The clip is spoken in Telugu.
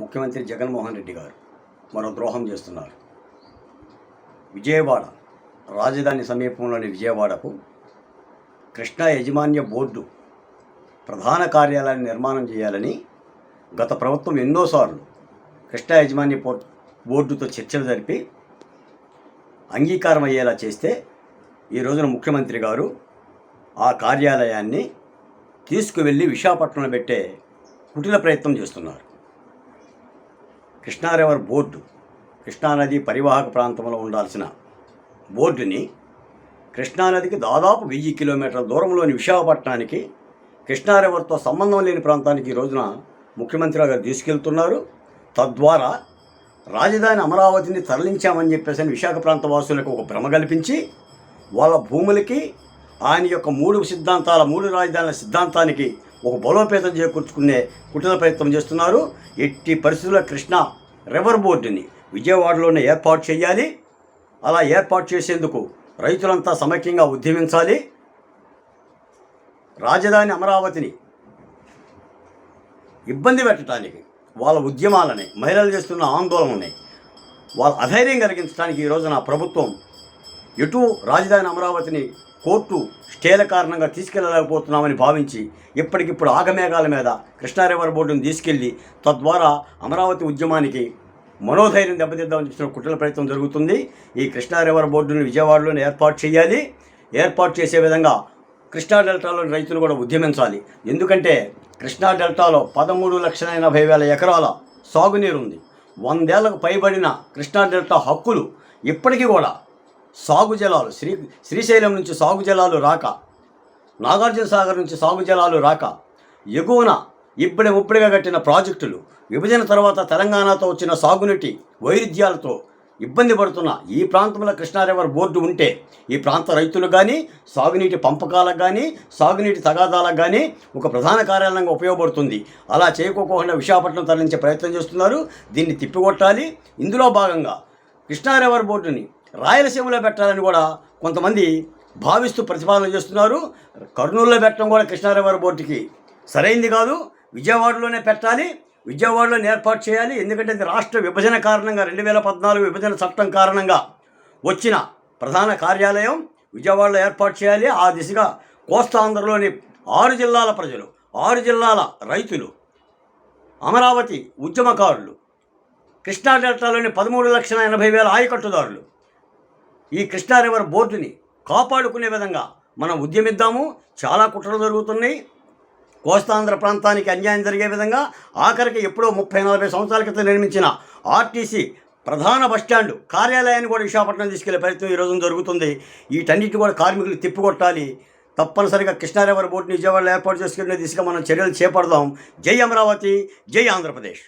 ముఖ్యమంత్రి జగన్మోహన్ రెడ్డి గారు మరో ద్రోహం చేస్తున్నారు. విజయవాడ రాజధాని సమీపంలోని విజయవాడకు కృష్ణా యజమాన్య బోర్డు ప్రధాన కార్యాలయాన్ని నిర్మాణం చేయాలని గత ప్రభుత్వం ఎన్నోసార్లు కృష్ణా యజమాన్య బోర్డుతో చర్చలు జరిపి అంగీకారం అయ్యేలా చేస్తే ఈ రోజున ముఖ్యమంత్రి గారు ఆ కార్యాలయాన్ని తీసుకువెళ్ళి విశాఖపట్నంలో పెట్టే కుటిల ప్రయత్నం చేస్తున్నారు. కృష్ణా రివర్ బోర్డు కృష్ణానది పరివాహక ప్రాంతంలో ఉండాల్సిన బోర్డుని కృష్ణానదికి దాదాపు వెయ్యి కిలోమీటర్ల దూరంలోని విశాఖపట్నానికి కృష్ణా రివర్తో సంబంధం లేని ప్రాంతానికి ఈ రోజున ముఖ్యమంత్రి గారు తీసుకెళ్తున్నారు. తద్వారా రాజధాని అమరావతిని తరలించామని చెప్పేసి విశాఖ ప్రాంత వాసులకు ఒక భ్రమ కల్పించి వాళ్ళ భూములకి ఆయన యొక్క మూడు సిద్ధాంతాల మూడు రాజధానుల సిద్ధాంతానికి ఒక బలోపేతం చేకూర్చుకునే కుటుంబ ప్రయత్నం చేస్తున్నారు. ఎట్టి పరిస్థితుల్లో కృష్ణ రివర్ బోర్డుని విజయవాడలోనే ఏర్పాటు చేయాలి. అలా ఏర్పాటు చేసేందుకు రైతులంతా సమైక్యంగా ఉద్యమించాలి. రాజధాని అమరావతిని ఇబ్బంది పెట్టడానికి వాళ్ళ ఉద్యమాలని మహిళలు చేస్తున్న ఆందోళనని వాళ్ళ అధైర్యం కలిగించడానికి ఈ రోజున ప్రభుత్వం ఎటు రాజధాని అమరావతిని కోర్టు స్టేల కారణంగా తీసుకెళ్ళలేకపోతున్నామని భావించి ఇప్పటికిప్పుడు ఆగమేఘాల మీద కృష్ణా రివర్ బోర్డును తీసుకెళ్ళి తద్వారా అమరావతి ఉద్యమానికి మనోధైర్యం దెబ్బతిద్దామని చెప్పిన కుట్రల ప్రయత్నం జరుగుతుంది. ఈ కృష్ణా రివర్ బోర్డును విజయవాడలోనే ఏర్పాటు చేయాలి. ఏర్పాటు చేసే విధంగా కృష్ణా డెల్టాలోని రైతులు కూడా ఉద్యమించాలి. ఎందుకంటే కృష్ణా డెల్టాలో పదమూడు లక్షల ఎనభై వేల ఎకరాల సాగునీరు ఉంది. వందేళ్ళకు పైబడిన కృష్ణా డెల్టా హక్కులు ఇప్పటికీ కూడా సాగు జలాలు శ్రీ శ్రీశైలం నుంచి సాగు జలాలు రాక నాగార్జున సాగర్ నుంచి సాగు జలాలు రాక ఎగువన ఇప్పుడే ముప్పుడుగా కట్టిన ప్రాజెక్టులు విభజన తర్వాత తెలంగాణతో వచ్చిన సాగునీటి వైరుధ్యాలతో ఇబ్బంది పడుతున్న ఈ ప్రాంతంలో కృష్ణా రివర్ బోర్డు ఉంటే ఈ ప్రాంత రైతులు కానీ సాగునీటి పంపకాలకు కానీ సాగునీటి తగాదాలకు కానీ ఒక ప్రధాన కార్యాలయంగా ఉపయోగపడుతుంది. అలా చేయకోకుండా విశాఖపట్నం తరలించే ప్రయత్నం చేస్తున్నారు. దీన్ని తిప్పికొట్టాలి. ఇందులో భాగంగా కృష్ణా రివర్ బోర్డుని రాయలసీమలో పెట్టాలని కూడా కొంతమంది భావిస్తూ ప్రతిపాదన చేస్తున్నారు. కర్నూలులో పెట్టడం కూడా కృష్ణారావు బోర్డుకి సరైంది కాదు. విజయవాడలోనే పెట్టాలి. విజయవాడలో ఏర్పాటు చేయాలి. ఎందుకంటే ఇది రాష్ట్ర విభజన కారణంగా రెండు వేల పద్నాలుగు విభజన చట్టం కారణంగా వచ్చిన ప్రధాన కార్యాలయం. విజయవాడలో ఏర్పాటు చేయాలి. ఆ దిశగా కోస్తాంధ్రలోని ఆరు జిల్లాల ప్రజలు ఆరు జిల్లాల రైతులు అమరావతి ఉద్యమకారులు కృష్ణా డెల్టాలోని పదమూడు లక్షల ఎనభై వేల ఆయకట్టుదారులు ఈ కృష్ణా రివర్ బోర్డుని కాపాడుకునే విధంగా మనం ఉద్యమిద్దాము. చాలా కుట్రలు జరుగుతున్నాయి. కోస్తాంధ్ర ప్రాంతానికి అన్యాయం జరిగే విధంగా ఆఖరికి ఎప్పుడో ముప్పై నలభై సంవత్సరాల క్రితం నిర్మించిన ఆర్టీసీ ప్రధాన బస్టాండ్ కార్యాలయాన్ని కూడా విశాఖపట్నం తీసుకెళ్ళే ప్రయత్నం ఈ జరుగుతుంది. వీటన్నిటి కూడా కార్మికులు తిప్పికొట్టాలి. తప్పనిసరిగా కృష్ణా రివర్ బోర్డుని విజయవాడలో ఏర్పాటు చేసుకునే దిశగా మనం చర్యలు చేపడదాం. జై అమరావతి జై ఆంధ్రప్రదేశ్.